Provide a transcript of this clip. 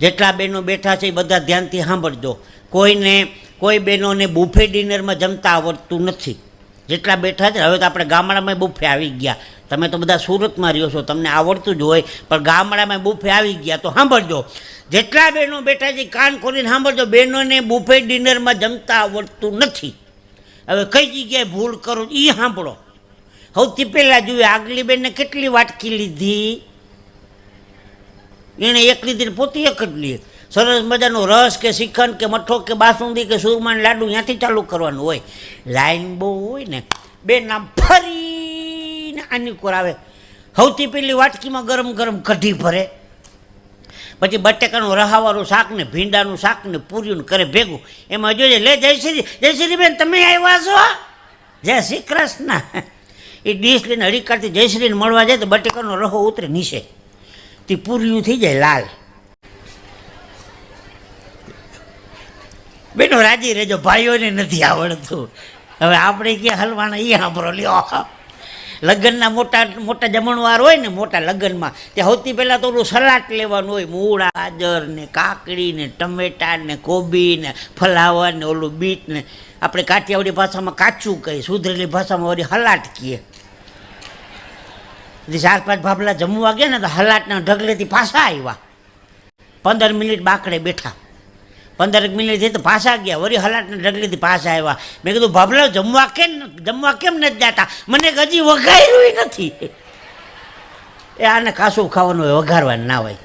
જેટલા બહેનો બેઠા છે એ બધા ધ્યાનથી સાંભળજો. કોઈને, કોઈ બહેનોને બુફે ડિનરમાં જમતા આવડતું નથી. જેટલા બેઠા છે, હવે તો આપણે ગામડામાં બુફે આવી ગયા. તમે તો બધા સુરતમાં રહ્યો છો, તમને આવડતું જ હોય, પણ ગામડામાં બુફે આવી ગયા, તો સાંભળજો. જેટલા બહેનો બેઠા છે કાન ખોલીને સાંભળજો, બહેનોને બુફે ડિનરમાં જમતા આવડતું નથી. હવે કઈ જગ્યાએ ભૂલ કરો એ સાંભળો. સૌથી પહેલાં જોઈએ આગલી બહેને કેટલી વાટકી લીધી? એણે એક લીધી પોતી એક જ લે સરસ મજાનો રસ કે શ્રીખંડ કે મઠો કે બાસુંદી કે સુરમાન લાડુ ત્યાંથી ચાલુ કરવાનું હોય. લાઈન બહુ હોય ને, બે નામ ફરીને આની કોર આવે. સૌથી પહેલી વાટકીમાં ગરમ ગરમ કઢી ભરે. પછી બટેકાનું રહાવાળું શાક ને ભીંડાનું શાક ને પૂર્યું કરે ભેગું. એમાં જોઈએ લે જયશ્રી જયશ્રી બેન તમે આવ્યા છો? જય શ્રી કૃષ્ણ. એ ડીશ લઈને જય જયશ્રીને મળવા જાય તો બટેકાનો રહો ઉતરે નીચે. તે પૂર્યું થઈ જાય લાલ બેનો રાજી રહેજો ભાઈઓને નથી આવડતું હવે આપણે ક્યાં હલવાના એ સાંભળો લ્યો લગ્નના મોટા મોટા જમણવાર હોય ને મોટા લગ્નમાં તે સૌથી પહેલાં તો ઓલું સલાડ લેવાનું હોય મૂળા ગાજર ને કાકડી ને ટમેટા ને કોબી ને ફલાવર ને ઓલું બીટ ને આપણે કાઠિયાવાડી ભાષામાં કાચું કહીએ સુધરેલી ભાષામાં વળી હલાટ કહીએ એટલે ચાર પાંચ ભાભલા જમવા ગયા ને તો હલાટના ઢગલેથી પાછા આવ્યા. પંદર મિનિટ બાકડે બેઠા. પંદર મિનિટ થઈ તો પાછા ગયા. વળી હલાટના ઢગલેથી પાછા આવ્યા. મેં કીધું ભાભલા જમવા કેમ જમવા કેમ નથી જતા? મને હજી વઘાર્યું નથી. એ આને કાસું ખાવાનું હોય, વઘારવાનું ના હોય.